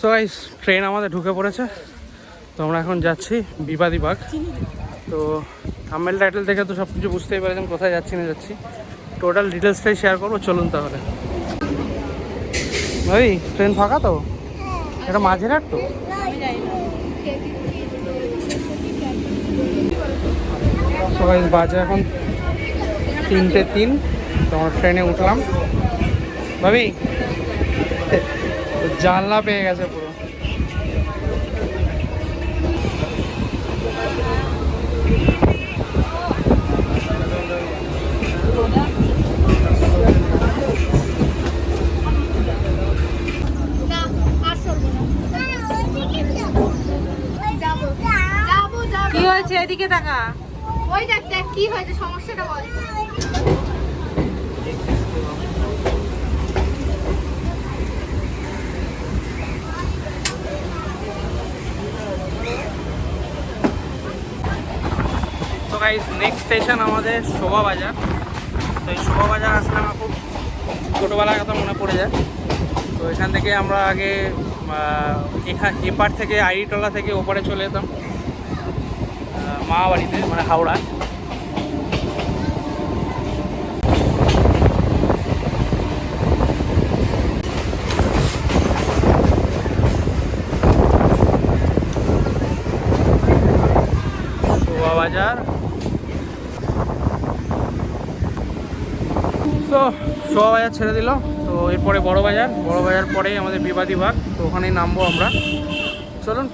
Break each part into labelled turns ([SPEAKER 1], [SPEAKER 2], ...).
[SPEAKER 1] So guys train আমাদের ঢুকে পড়েছে। তো আমরা এখন যাচ্ছি বিবাদীবাগ তো থাম্বেল টাইটেল দেখে তো সব কিছু বুঝতেই পারছেন, কোথায় যাচ্ছি, না যাচ্ছি। টোটাল ডিটেলসটাই শেয়ার করব, চলুন তাহলে। ভাই ট্রেন ফাঁকা তো? এটা মাঝেরহাট তো? তো গাইস বাজে এখন তিনটে তিন। তো আমরা ট্রেনে উঠলাম। ভাবি জানলা পেয়ে গেছে পুরো।
[SPEAKER 2] না আর যাব যাব যাব।
[SPEAKER 3] কি হয়েছে? এদিকে তাকা
[SPEAKER 2] ওই দেখ দেখ কি হয়েছে সমস্যাটা বল
[SPEAKER 1] তো গাইস নেক্সট স্টেশন আমাদের শোভা বাজার। তো এই শোভা বাজার আসলে আমার খুব ছোটোবেলার কথা মনে পড়ে যায়। তো এখান থেকে আমরা আগে এখান এপার থেকে আইডিটলা থেকে ওপারে চলে যেতাম মা বাড়িতে মানে হাওড়া শোভা বাজার তো শোভা বাজার ছেড়ে দিল। তো এরপরে বড় বাজার বড় বাজার পরেই আমাদের বিবাদী বাগ তো ওখানেই নামবো আমরা। চলুন।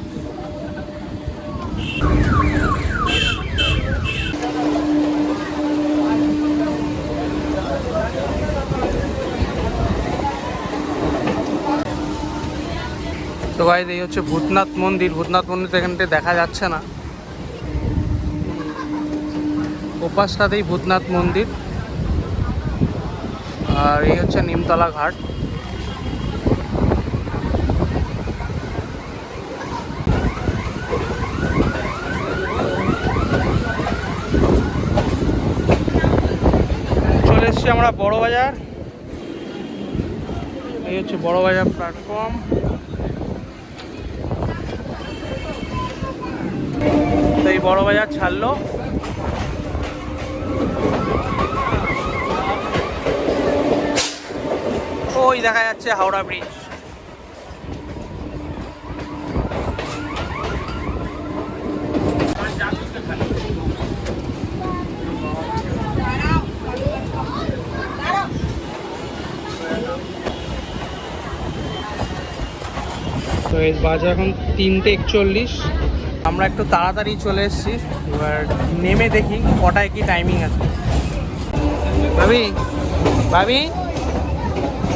[SPEAKER 1] তো গাইজ এই হচ্ছে ভূতনাথ মন্দির। ভূতনাথ মন্দির তো এখানটা দেখা যাচ্ছে না। ওপাশটাতেই ভূতনাথ মন্দির। আর এই হচ্ছে নিমতলা ঘাট। চলে এসছি আমরা বড় বাজার এই হচ্ছে বড় বাজার প্ল্যাটফর্ম এই বড় বাজার ছাড়লো। ওই দেখা যাচ্ছে হাওড়া ব্রিজ। তো বাজে এখন তিনটে একচল্লিশ। আমরা একটু তাড়াতাড়ি চলে এসেছি এবার নেমে দেখি কটায় কি টাইমিং আছে। ভাবি ভাবি?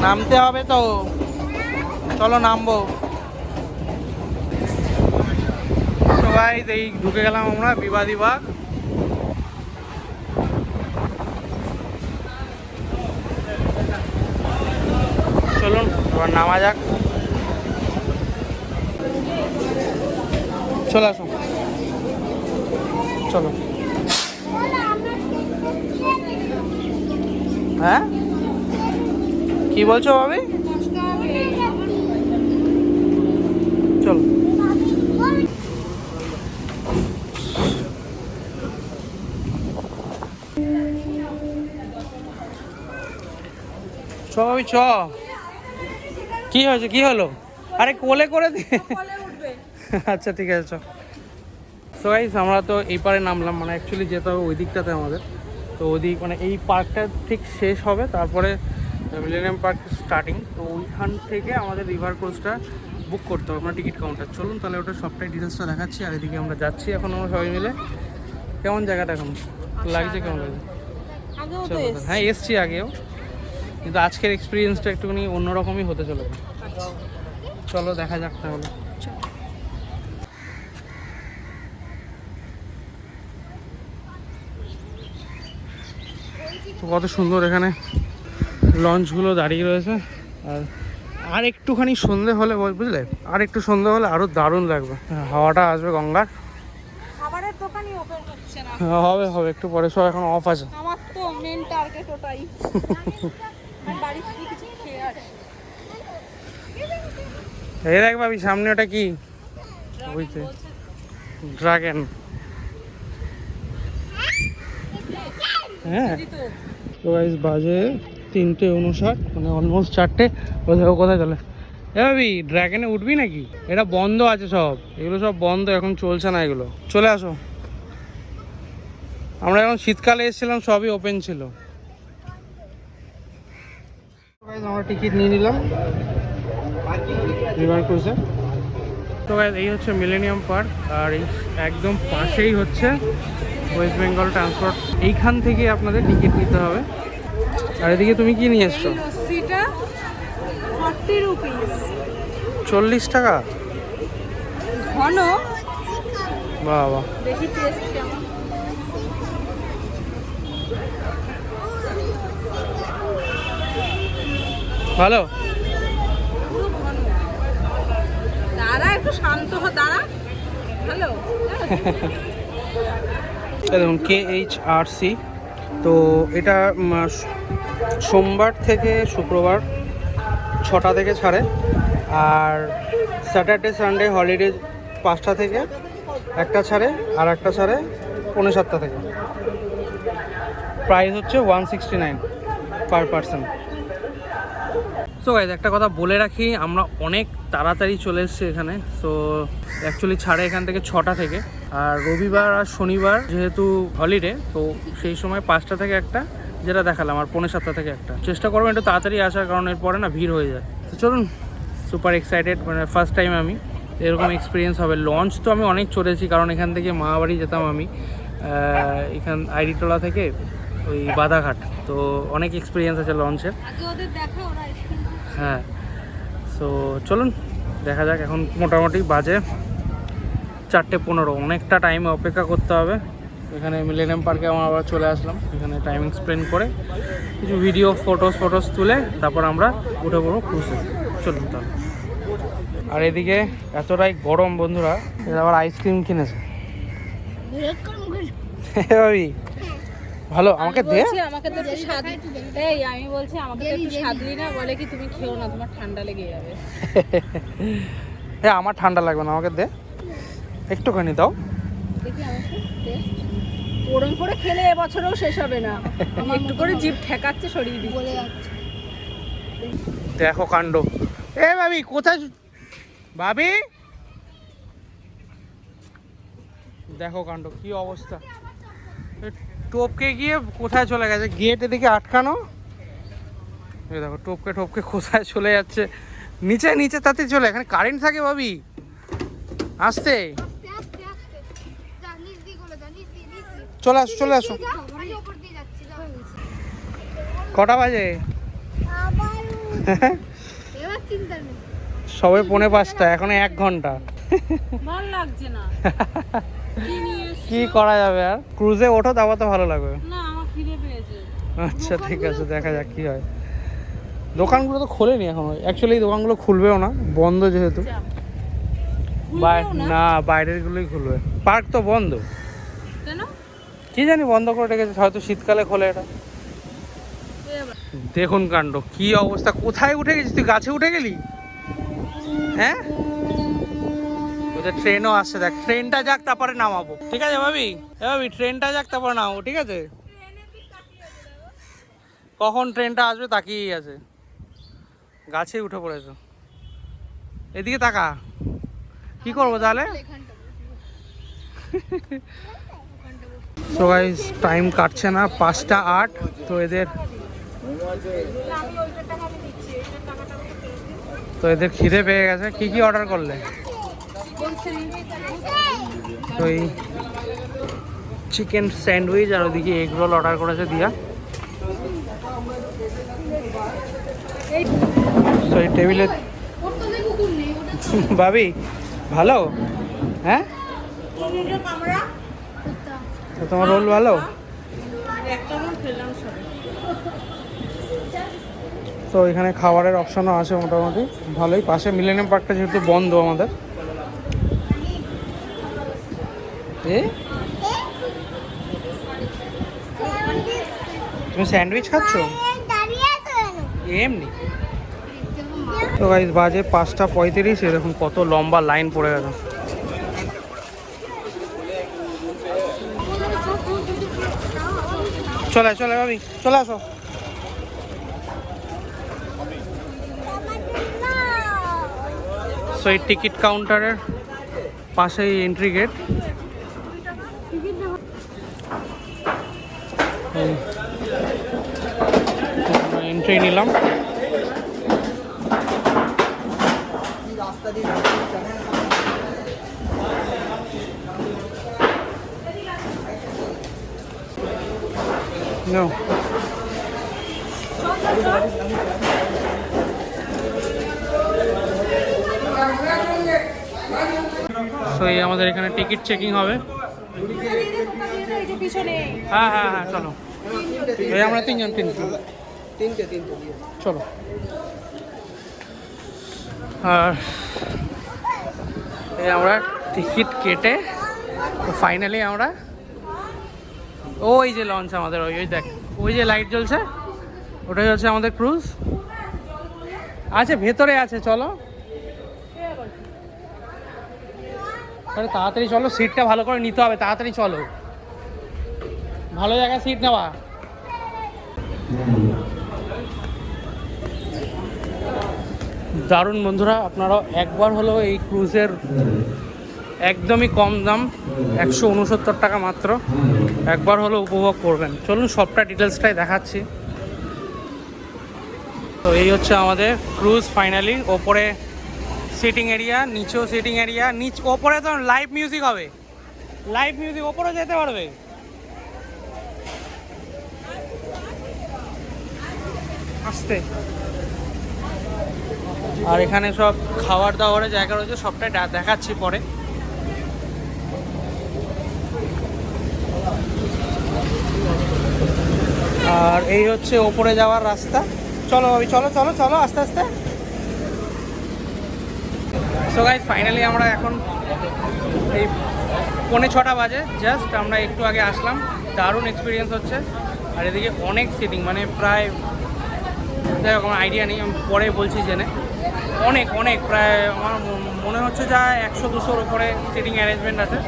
[SPEAKER 1] নামতে হবে তো। চলো নামবো। সবাই এই ঢুকে গেলাম আমরা, বিবাদী বাগ। চলুন, এবার নামা যাক। চলে আসুন চলো। হ্যাঁ? কি বলছো ভাবি? চলো। চ চ। কি হয়েছে? কি হলো? আরে, কোলে করে দি। আচ্ছা ঠিক আছে, চ। সো গাইস আমরা তো এই পারে নামলাম মানে অ্যাকচুয়ালি যেতে হবে ওই দিকটাতে আমাদের। তো ওদিক মানে এই পার্কটা ঠিক শেষ হবে, তারপরে মিলেনিয়াম পার্ক স্টার্টিং তো ওইখান থেকে আমাদের রিভার ক্রুজটা বুক করতে হবে আমরা টিকিট কাউন্টার চলুন তাহলে ওটা সবটাই ডিটেলসটা দেখাচ্ছি আর এদিকে আমরা যাচ্ছি এখন আমরা সবাই মিলে। কেমন জায়গাটা এখন? লাগছে কেমন লাগছে? চলো হ্যাঁ এসছি। আগেও। কিন্তু আজকের এক্সপিরিয়েন্সটা একটুখানি অন্যরকমই হতে চলেছে। চলো দেখা যাক তাহলে। তো কত সুন্দর এখানে। লঞ্চগুলো দাঁড়িয়ে রয়েছে। আর আর একটুখানি সন্ধে হলে বল- বুঝলে? আর একটু সন্ধে হলে আরও দারুণ লাগবে। হ্যাঁ, হাওয়াটা আসবে গঙ্গার।
[SPEAKER 3] খাবারের দোকানই ওপেন হচ্ছে না।
[SPEAKER 1] হ্যাঁ, হবে হবে একটু পরে সব এখন অফ আছে।
[SPEAKER 3] আমার তো মেন টার্গেট ওটাই। বাড়ি থেকে কিছু খেয়ে আসি।
[SPEAKER 1] এই দেখ ভাবি সামনে ওটা কি? বুঝতে ড্রাগন হ্যাঁ তো। গাইস বাজে তিনটে উনষাট মানে অলমোস্ট চারটে। ও দেখো কোথায় চলে। এ ভাবি ড্রাগনে উঠবি নাকি? এটা বন্ধ আছে সব। এগুলো সব বন্ধ, এখন চলছে না এগুলো। চলে আসো। আমরা এখন শীতকালে এসেছিলাম, সবই ওপেন ছিল। আমরা টিকিট নিয়ে নিলাম। তো এই হচ্ছে মিলেনিয়াম পার্ক আর এই একদম পাশেই হচ্ছে ওয়েস্ট বেঙ্গল ট্রান্সপোর্ট এইখান থেকে আপনাদের টিকিট নিতে হবে। আর এদিকে তুমি কি নিয়ে এসছো?
[SPEAKER 3] লস্যিটা ফর্টি রুপিস
[SPEAKER 1] চল্লিশ টাকা?
[SPEAKER 3] ঘন।
[SPEAKER 1] বাহ বাহ।
[SPEAKER 3] দেখি টেস্ট কেমন।
[SPEAKER 1] ভালো?
[SPEAKER 3] দাঁড়া একটু শান্ত হ দাঁড়া।
[SPEAKER 1] এই দেখুন কে এইচ আর সি তো এটা সোমবার থেকে শুক্রবার ছটা থেকে ছাড়ে আর স্যাটারডে, সানডে হলিডে পাঁচটা থেকে একটা ছাড়ে আর একটা ছাড়ে পনেরো সাতটা থেকে। প্রাইস হচ্ছে one sixty nine per person so guys একটা কথা বলে রাখি, আমরা অনেক তাড়াতাড়ি চলে এসেছি এখানে। সো অ্যাকচুয়ালি ছাড়ে এখান থেকে ছটা থেকে। আর রবিবার আর শনিবার যেহেতু হলিডে তো সেই সময় পাঁচটা থেকে একটা যেটা দেখালাম, আর পৌনে সাতটা থেকে একটা। চেষ্টা করব একটু তাড়াতাড়ি আসার, কারণ এরপরে না ভিড় হয়ে যায়। তো চলুন সুপার এক্সাইটেড মানে ফার্স্ট টাইম আমি। এরকম এক্সপিরিয়েন্স হবে। লঞ্চ তো আমি অনেক চড়েছি, কারণ এখান থেকে মামাবাড়ি যেতাম আমি এখান আইডিটোলা থেকে ওই বাদাঘাট। তো অনেক এক্সপিরিয়েন্স আছে লঞ্চের হ্যাঁ। সো চলুন দেখা যাক এখন মোটামুটি বাজে চারটে পনেরো। অনেকটা টাইম অপেক্ষা করতে হবে। এখানে মিলেনিয়াম পার্কে আমরা আবার চলে আসলাম। এখানে টাইম স্পেন্ড করে কিছু ভিডিও ফটোস ফটোস তুলে তারপর আমরা উঠে পড়ব ক্রুজে চলুন তাহলে। আর এদিকে এতটাই গরম বন্ধুরা এরা আবার আইসক্রিম কিনেছে। ভাবি। ভালো আমাকে দে।
[SPEAKER 3] আমাকে তো একটু স্বাদ এই আমি বলছি আমাকে তো একটু স্বাদ দিই না বলে কি তুমি খেও না তোমার ঠান্ডা লেগে যাবে।
[SPEAKER 1] হ্যাঁ আমার ঠান্ডা লাগবে না আমাকে দে। একটুখানি দাও।
[SPEAKER 3] দেখি টেস্ট ওরম করে খেলে এবছরেও শেষ হবে না। একটু করে জিভ ঠেকাচ্ছে দিই
[SPEAKER 2] বলে যাচ্ছে।
[SPEAKER 1] দেখো কাণ্ড। এ ভাবি কোথায় ভাবি? দেখো কাণ্ড কি অবস্থা? টপকে গিয়ে কোথায় চলে গেছে? গেট এদিকে আটকানো। দেখো টোপকে টোপকে কোথায় চলে যাচ্ছে? নিচে নিচে তাতে চলে এখানে কারেন্ট থাকে ভাবি। আসতে? চলে আসো চলে আসো। কটা বাজে? সবে পৌনে পাঁচটা এখন এক
[SPEAKER 3] ঘণ্টা। লাগছে না। কি
[SPEAKER 1] করা যাবে আর? ক্রুজে ওঠো তারপর তো ভালো লাগবে।
[SPEAKER 3] না আমার খিদে পেয়েছে।
[SPEAKER 1] আচ্ছা ঠিক আছে দেখা যাক কি হয়। দোকানগুলো তো খোলেনি এখনও। অ্যাকচুয়ালি এই দোকানগুলো খুলবেও না বন্ধ যেহেতু। বাই-
[SPEAKER 3] না?
[SPEAKER 1] না বাইরের গুলোই খুলবে। পার্ক তো বন্ধ।
[SPEAKER 3] কেন?
[SPEAKER 1] কি জানি বন্ধ করে রেখেছে হয়তো শীতকালে খোলে এটা। দেখুন কাণ্ড কি অবস্থা কোথায় উঠে গেছিস? তুই গাছে উঠে গেলি? হ্যাঁ? ওদের ট্রেনও আসছে দেখ ট্রেনটা যাক, তারপরে নামাবো। ঠিক আছে, ভাবি? এ ভাবি ট্রেনটা যাক, তারপরে নামাবো, ঠিক আছে? কখন ট্রেনটা আসবে তাকিয়েই আছে। গাছে উঠে পড়েছো। এদিকে তাকা। কি করব তাহলে?
[SPEAKER 2] এখানটা
[SPEAKER 1] সো গাইস টাইম কাটছে না, পাঁচটা আট, তো এদের তো এদের খিদে পেয়ে গেছে। কি কি অর্ডার করলে? এই চিকেন স্যান্ডউইচ আর ওদিকে এগ রোল অর্ডার করেছে দিয়া। তো এই টেবিলে ভাবি, ভালো? হ্যাঁ? তোমার রোল ভালো? তো এখানে খাবারের অপশনও আছে মোটামুটি। ভালোই, পাশে মিলেনিয়াম পার্কটা যেহেতু বন্ধ আমাদের। এ তুমি স্যান্ডউইচ খাচ্ছ? এমনি। তো গাইজ বাজে পাঁচটা পঁয়ত্রিশ, এরকম কত লম্বা লাইন পড়ে গেল। চলে চলে ভাবি, চলে আসো। সো এই টিকিট কাউন্টারের পাশেই এন্ট্রি গেট এন্ট্রি নিলাম No. তো এই আমাদের এখানে টিকিট চেকিং হবে
[SPEAKER 3] পিছনে।
[SPEAKER 1] হ্যাঁ হ্যাঁ হ্যাঁ চলো। এই আমরা তিনজন তিনজন।
[SPEAKER 4] তিনটে তিনটে
[SPEAKER 1] চলো। আর এই আমরা টিকিট কেটে ফাইনালি আমরা ওই যে লঞ্চ আমাদের ওই ওই দেখ ওই যে লাইট জ্বলছে ওটাই হচ্ছে আমাদের ক্রুজ আছে ভেতরে আছে চলো। তাড়াতাড়ি চলো সিটটা ভালো করে নিতে হবে তাড়াতাড়ি চলো। ভালো জায়গায় সিট নেওয়া। দারুণ বন্ধুরা আপনারা একবার হলো এই ক্রুজের একদমই কম দাম, একশো উনসত্তর টাকা মাত্র। একবার হলো উপভোগ করবেন। চলুন সবটা ডিটেলসটাই দেখাচ্ছি। তো এই হচ্ছে আমাদের ক্রুজ ফাইনালি ওপরে সিটিং এরিয়া নিচেও সিটিং এরিয়া নিচ ওপরে তো লাইভ মিউজিক হবে। লাইভ মিউজিক ওপরে যেতে পারবে। আসতে। আর এখানে সব খাবার দাবারের জায়গা রয়েছে সবটাই দেখাচ্ছি পরে। আর এই হচ্ছে ওপরে যাওয়ার রাস্তা। চলো ভাবি, চলো চলো চলো, আস্তে আস্তে। সো গাইজ ফাইনালি আমরা এখন এই পৌনে ছটা বাজে জাস্ট আমরা একটু আগে আসলাম। দারুণ এক্সপিরিয়েন্স হচ্ছে। আর এদিকে অনেক সিটিং মানে প্রায় যাই হোক আমার আইডিয়া নেই, আমি পরে বলছি জেনে। অনেক অনেক, প্রায় আমার মনে হচ্ছে যা একশো, দুশোর ওপরে সিটিং অ্যারেঞ্জমেন্ট আছে।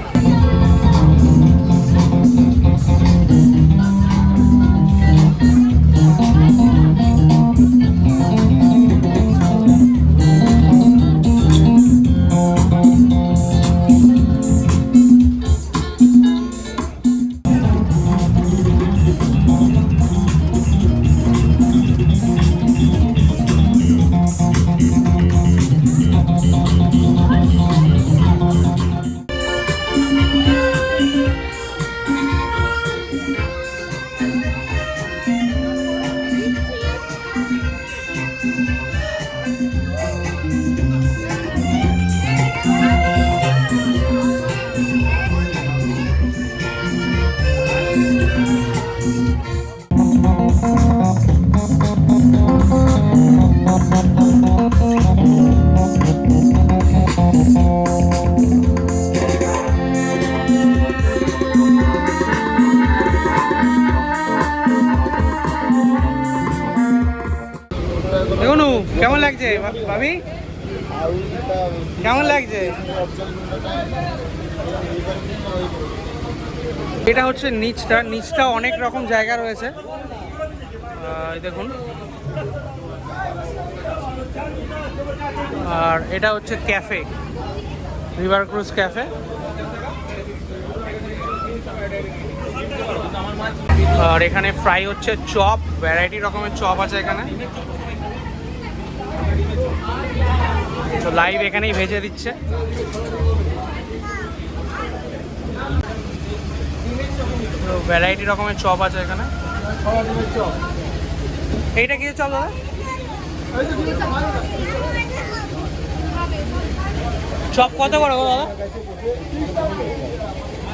[SPEAKER 1] হচ্ছে নিচটা নিচটা অনেক রকম জায়গা রয়েছে। দেখুন। আর এটা হচ্ছে ক্যাফে রিভার ক্রুজ ক্যাফে আর এখানে ফ্রাই হচ্ছে চপ ভ্যারাইটি রকমের চপ আছে এখানে। তো লাইভ এখানেই ভেজে দিচ্ছে। তো ভ্যারাইটি রকমের চপ আছে এখানে। এইটা কি চপ দাদা? চপ কত করে দাদা?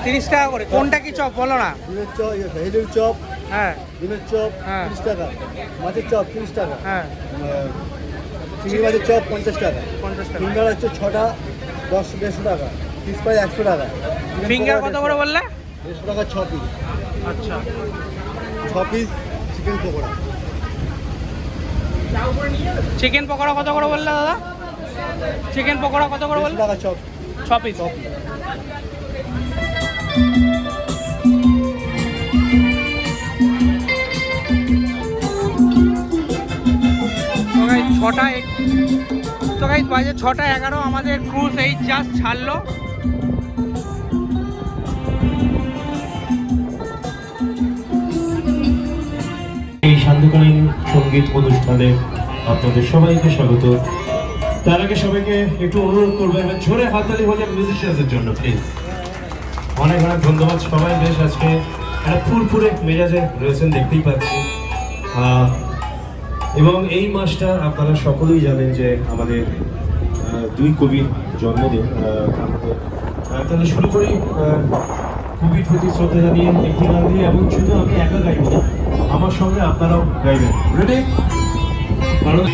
[SPEAKER 1] তিরিশ টাকা করে। কোনটা কি চপ বলো না।
[SPEAKER 4] চপ চপ
[SPEAKER 1] হ্যাঁ।
[SPEAKER 4] ডিমের চপ
[SPEAKER 1] হ্যাঁ।
[SPEAKER 4] তিরিশ টাকা। মাছের চপ তিরিশ টাকা।
[SPEAKER 1] হ্যাঁ।
[SPEAKER 4] চিংড়ি মাছের চপ পঞ্চাশ টাকা।
[SPEAKER 1] পঞ্চাশ টাকা।
[SPEAKER 4] ফিঙ্গার হচ্ছে ছটা দশ দেড়শো টাকা। পিস প্রায় একশো টাকা।
[SPEAKER 1] ফিঙ্গার কত করে বললে?
[SPEAKER 4] দেড়শো টাকা ছ পিস
[SPEAKER 1] আচ্ছা।
[SPEAKER 4] ছ piece chicken pakora.
[SPEAKER 1] Chicken pakora কত করে বললে দাদা? চিকেন পকোড়া কত করে বললে?
[SPEAKER 4] টাকা চপ
[SPEAKER 1] ছ পিস ছটা তো গাইজ বাজে ছটা এগারো আমাদের ক্রুজ এই জাস্ট ছাড়লো।
[SPEAKER 5] এই সংগীত অনুষ্ঠানে আপনাদের সবাইকে স্বাগত। তার আগে সবাইকে একটু অনুরোধ করব, এবার জোরে হাততালি হলে মিউজিশিয়ানদের জন্য প্লিজ অনেক অনেক ধন্যবাদ সবাই, বেশ আজকে একটা ফুরফুরে মেজাজে রয়েছেন, দেখতেই পাচ্ছি। এবং এই মাসটা আপনারা সকলেই জানেন যে আমাদের দুই কবির জন্মদিন তাহলে শুরু করি কবির প্রতি শ্রদ্ধা জানিয়ে একটি গান দিয়ে, এবং শুধু আমি একা গাইব না আমার সঙ্গে আপনারাও গাইবেন। রেডি কারণ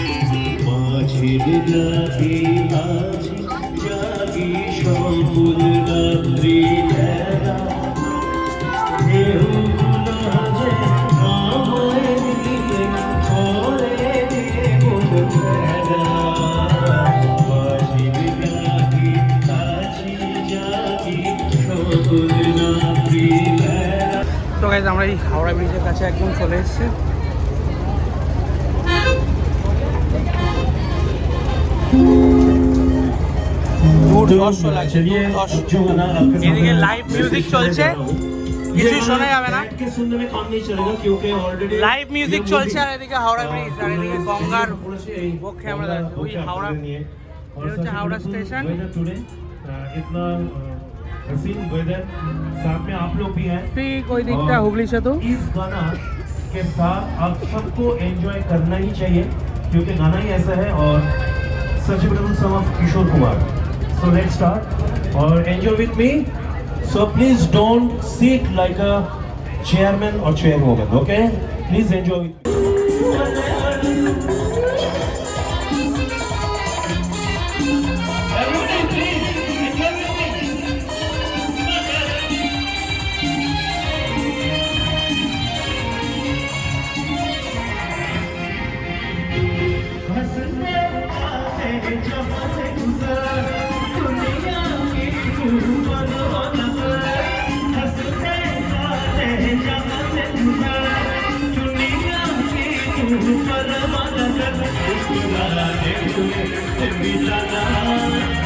[SPEAKER 1] আমরা এই হাওড়া ব্রিজের কাছে একদম চলে এসেছি। এদিকে লাইভ মিউজিক চলছে। কিছুই শোনা যাবে না। লাইভ মিউজিক চলছে আর এদিকে হাওড়া ব্রিজ, আর এদিকে গঙ্গার পক্ষে আমরা ওই হাওড়া হচ্ছে হাওড়া স্টেশন
[SPEAKER 5] हसीन वेदर साथ में आप लोग भी हैं।
[SPEAKER 1] कोई दिखता है हुगली से तो।
[SPEAKER 5] इस गाना के साथ आप सबको एंजॉय करना ही चाहिए क्योंकि गाना ही ऐसा है और सच some of Kishore Kumar. So let's start और enjoy with me so please don't sit like a chairman और chairman or chairwoman, okay?
[SPEAKER 1] Please enjoy with দারুণ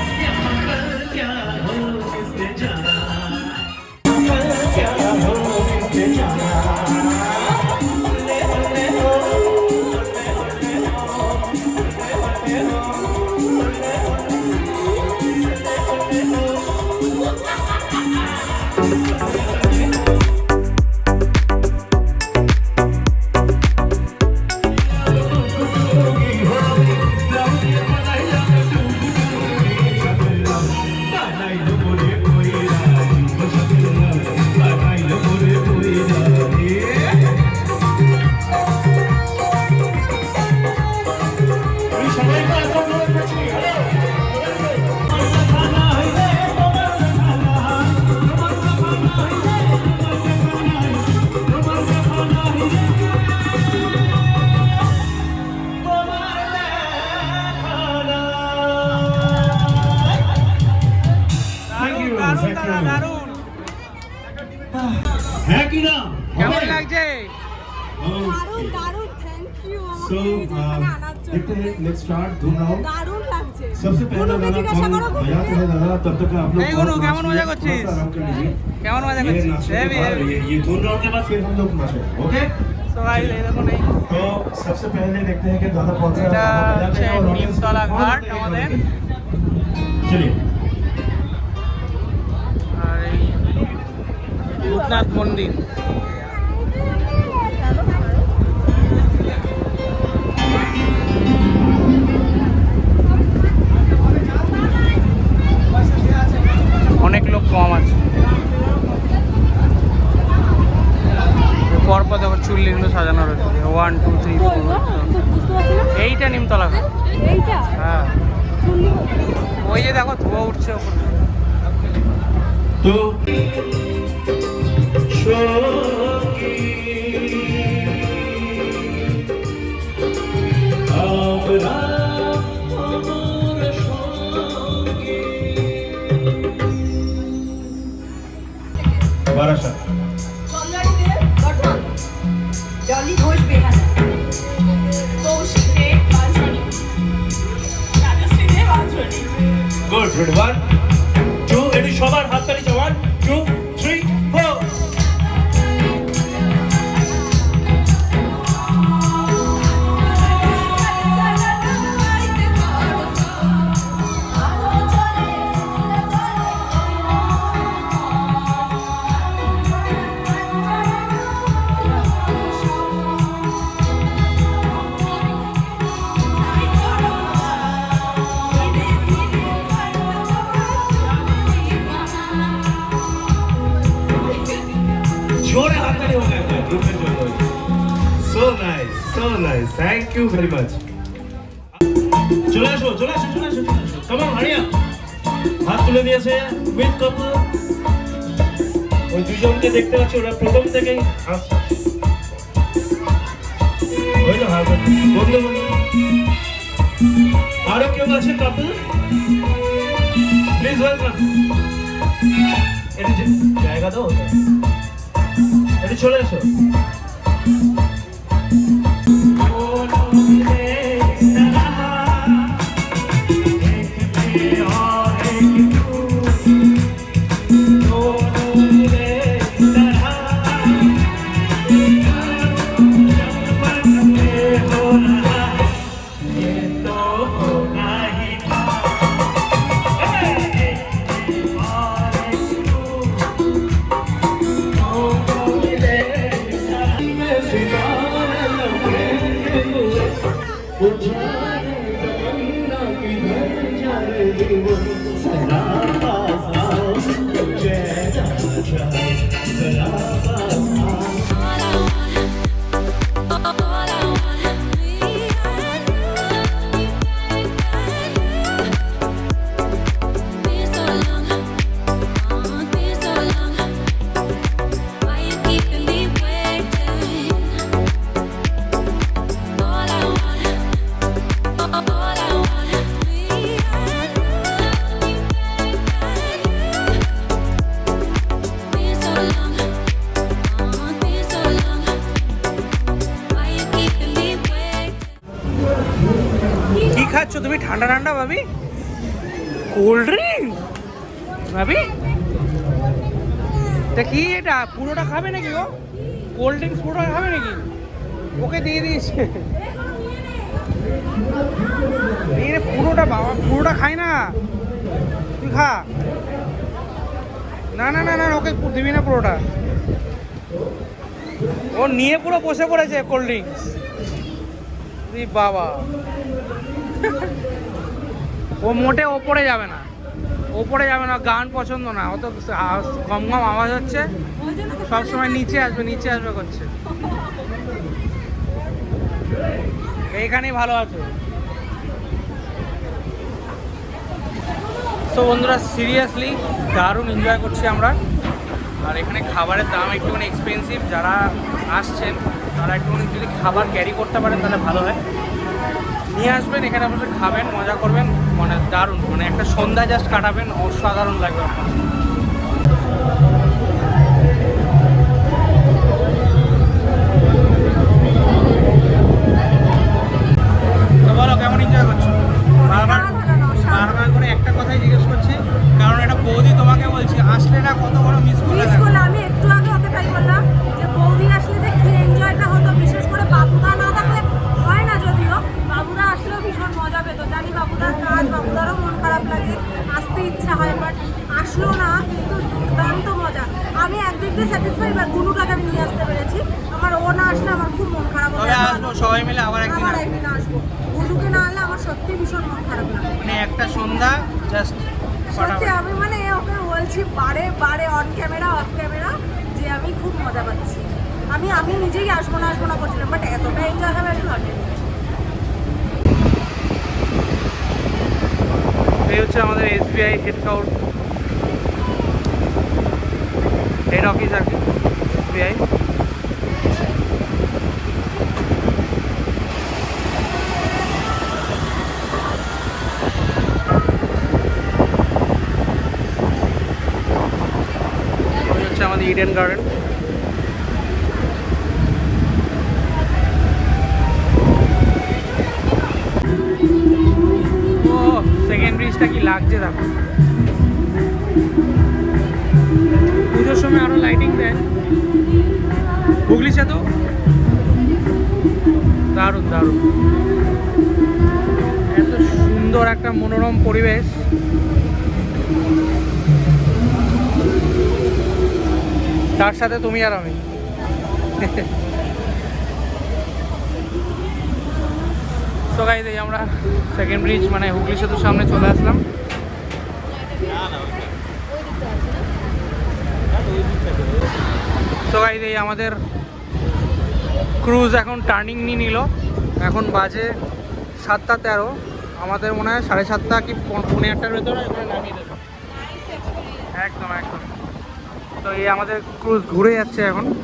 [SPEAKER 5] হ্যাঁ কি না
[SPEAKER 1] কেমন লাগছে
[SPEAKER 3] So,
[SPEAKER 5] uh, देखते हैं let's start धूम
[SPEAKER 3] राउंड
[SPEAKER 5] सबसे पहला गाना कौन
[SPEAKER 3] बजा
[SPEAKER 5] तो है दादा तब तक आप लोग
[SPEAKER 1] गुरु কেমন মজা করছিস কেমন
[SPEAKER 5] মজা
[SPEAKER 1] করছিস
[SPEAKER 5] ये ये धूम राउंड के बाद फिर हम लोग नाचे ओके तो सबसे पहले देखते हैं कि दादा कौन सा गाना बजाते हैं और चलिए
[SPEAKER 1] ভূতনাথ মন্দির। অনেক লোক কম আছে। পরপর দেখো চুল্লিগুলো সাজানো রয়েছে। ওয়ান টু থ্রি ফোর এইটা নিমতলা হ্যাঁ। ওই যে দেখো ধোয়া উঠছে ওপর
[SPEAKER 5] বারাসাত জলি ঘোষ বেহালা কৌশিক দে বাজনি রাজশ্রী দে বাজনি good good nice thank you very much চলে আসো চলে আসো চলে আসো চলে আসো। কাম অন হাত তুলে দিয়েছে উইথ কাপল ওই দুজনকে দেখতে পাচ্ছি, ওরা প্রথম থেকেই আসছে ওই হাত বন্ধু বন্ধু। আরও কেউ আছে কাপল প্লিজ ওয়েলকাম এটা জায়গা দাও এটা চলে এসো
[SPEAKER 1] তুমি ঠান্ডা ঠান্ডা ভাবি। কোল্ড ড্রিঙ্ক ভাবি? তা কি এটা পুরোটা খাবে নাকি গো? কোল্ড ড্রিঙ্কস পুরোটা খাবে নাকি? ওকে দিয়ে দিয়েছে। রে পুরোটা বাবা, পুরোটা খাই না। তুই খা। না না না না, ওকে দিবি না পুরোটা। ও নিয়ে পুরো বসে পড়েছে কোল্ড ড্রিঙ্কস বাবা। ও মোটে ওপরে যাবে না। ওপরে যাবে না, গান পছন্দ না। অত গম গম আওয়াজ হচ্ছে। সবসময় নিচে আসবে নিচে আসবে করছে। এইখানেই ভালো আছে? তো বন্ধুরা সিরিয়াসলি দারুণ এনজয় করছি আমরা। আর এখানে খাবারের দাম একটুখানি এক্সপেন্সিভ যারা আসছেন, তারা একটুখানি যদি খাবার ক্যারি করতে পারেন, তাহলে ভালো হয়। নিয়ে আসবেন এখানে বসে খাবেন মজা করবেন মানে দারুণ মানে একটা সন্ধ্যা জাস্ট কাটাবেন অসাধারণ লাগবে আপনার। তো বলো কেমন এনজয় করছ? বারবার বারবার করে একটা কথাই জিজ্ঞেস করছি কারণ এটা বৌদি তোমাকে বলছি আসলে না কত বড় মিস করলে
[SPEAKER 3] মিস আমি একটু আগে ওকে তাই বললাম ভীষণ মজা পেতো। জানি বাবুদার কাজ বাবুদারও মন খারাপ লাগে আসতে ইচ্ছা হয় বাট আসলো না কিন্তু দুর্দান্ত মজা। আমি একদিক দিয়ে স্যাটিসফাই বা গুলুটাকে আমি নিয়ে আসতে পেরেছি। আমার ও না আসলে আমার খুব মন খারাপ হতো
[SPEAKER 1] তবে আসব সবাই মিলে আবার একদিন
[SPEAKER 3] আবার
[SPEAKER 1] আসব।
[SPEAKER 3] একদিন আসব। গুলুকে না আনলে আমার সত্যি ভীষণ মন খারাপ লাগে।
[SPEAKER 1] মানে একটা সন্ধ্যা জাস্ট
[SPEAKER 3] সত্যি আমি মানে ওকে বলছি বারে বারে অন ক্যামেরা অফ ক্যামেরা যে আমি খুব মজা পাচ্ছি। আমি আমি নিজেই আসব না আসব না করছিলাম বাট এতটা এনজয় হবে আমি ভাবিনি।
[SPEAKER 1] এই হচ্ছে আমাদের SBI head count head office আর কি এসবিআই হচ্ছে আমাদের ইডেন গার্ডেন লাগছে দেখো। পুজোর সময় আরও লাইটিং দেয়। হুগলি সেতু? দারুণ দারুণ। এত সুন্দর একটা মনোরম পরিবেশ। তার সাথে তুমি আর আমি। তো গাইজ আমরা সেকেন্ড ব্রিজ মানে হুগলি সেতুর সামনে চলে আসলাম। তো গাইজ এই আমাদের ক্রুজ এখন টার্নিং নিয়ে নিল। এখন বাজে সাতটা তেরো। আমাদের মনে হয় সাড়ে সাতটা কি পৌ- পৌনে আটটার ভেতরে এখানে নামিয়ে দেবে। একদম একদম। তো এই আমাদের ক্রুজ ঘুরে যাচ্ছে এখন।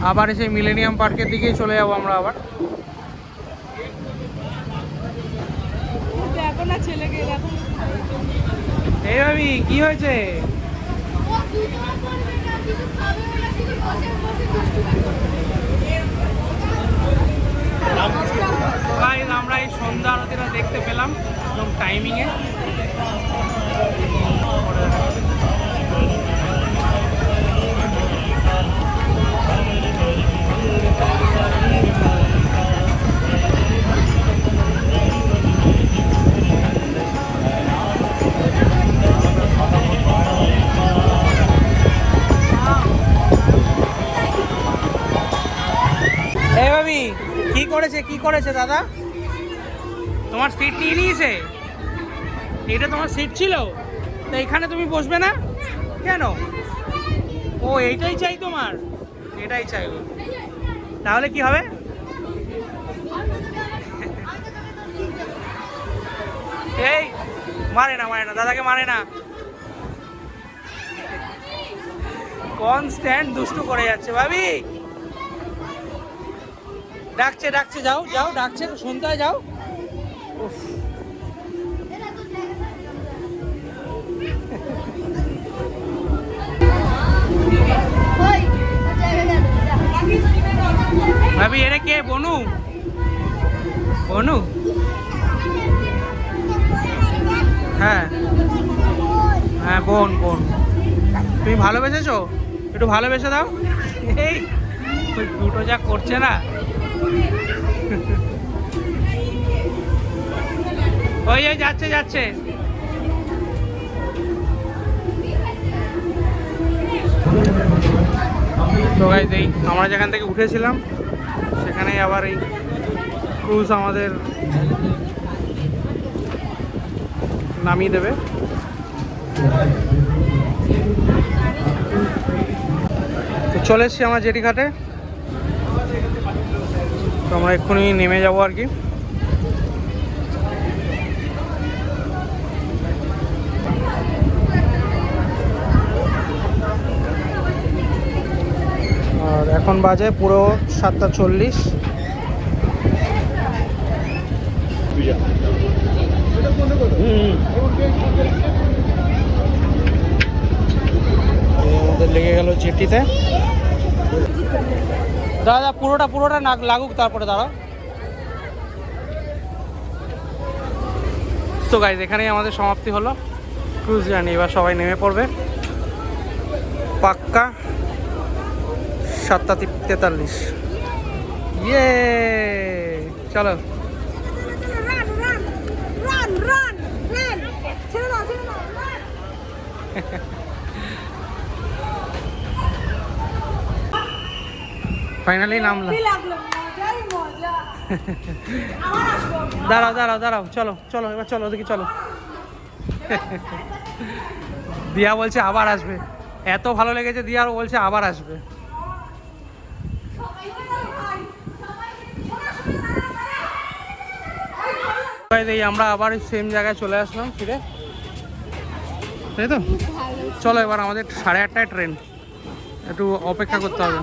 [SPEAKER 1] আবার সেই মিলেনিয়াম পার্কের দিকেই চলে যাব আমরা আবার। এই ভাবি, কি হয়েছে? আমরা এই সন্ধ্যা আরতিটা দেখতে পেলাম একদম টাইমিংয়ে এই ভাবি, কি করেছে কি করেছে দাদা? তোমার সিট নিয়ে নিয়েছে? এটা তোমার সিট ছিল? তো এখানে তুমি বসবে না? কেন? ও, এইটাই চাই তোমার? এটাই চাই তাহলে কি হবে? এই, মারে না মারে না, দাদাকে মারে না। কনস্ট্যান্ট দুষ্টু করে যাচ্ছে, ভাবি। ডাকছে ডাকছে, যাও যাও, ডাকছে শুনতে হয় যাও ভাবি এটা কে? বনু? বনু? হ্যাঁ। হ্যাঁ বোন বোন। তুমি ভালোবেসেছো? একটু ভালোবেসে দাও। এই দুটো যা করছে না। ওই যাচ্ছে যাচ্ছে। এই আমরা যেখান থেকে উঠেছিলাম, সেখানেই আবার এই ক্রুজ আমাদের নামিয়ে দেবে। চলে এসছি আমার জেটি ঘাটে তো আমরা এক্ষুনি নেমে যাব আর কি। আর এখন বাজে পুরো সাতটা চল্লিশ। আমাদের লেগে গেল জেটিতে দাদা পুরোটা পুরোটা নাক লাগুক তারপরে দাঁড়াও তো গাইজ এখানেই আমাদের সমাপ্তি হলো ক্রুজ জার্নি এবার সবাই নেমে পড়বে পাক্কা সাতটা তেতাল্লিশ ইয়ে চলো
[SPEAKER 3] run run run run run ছেড়ে দাও ছেড়ে দাও রান
[SPEAKER 1] ফাইনালি নামলাম। দাঁড়াও দাঁড়াও দাঁড়াও। চলো চলো এবার চলো ওদিকে চলো। দিয়া বলছে আবার আসবে। এত ভালো লেগেছে দিয়ার বলছে আবার আসবে। এই আমরা আবার সেম জায়গায় চলে আসলাম ফিরে। তাই তো? চলো এবার আমাদের সাড়ে আটটায় ট্রেন একটু অপেক্ষা করতে হবে।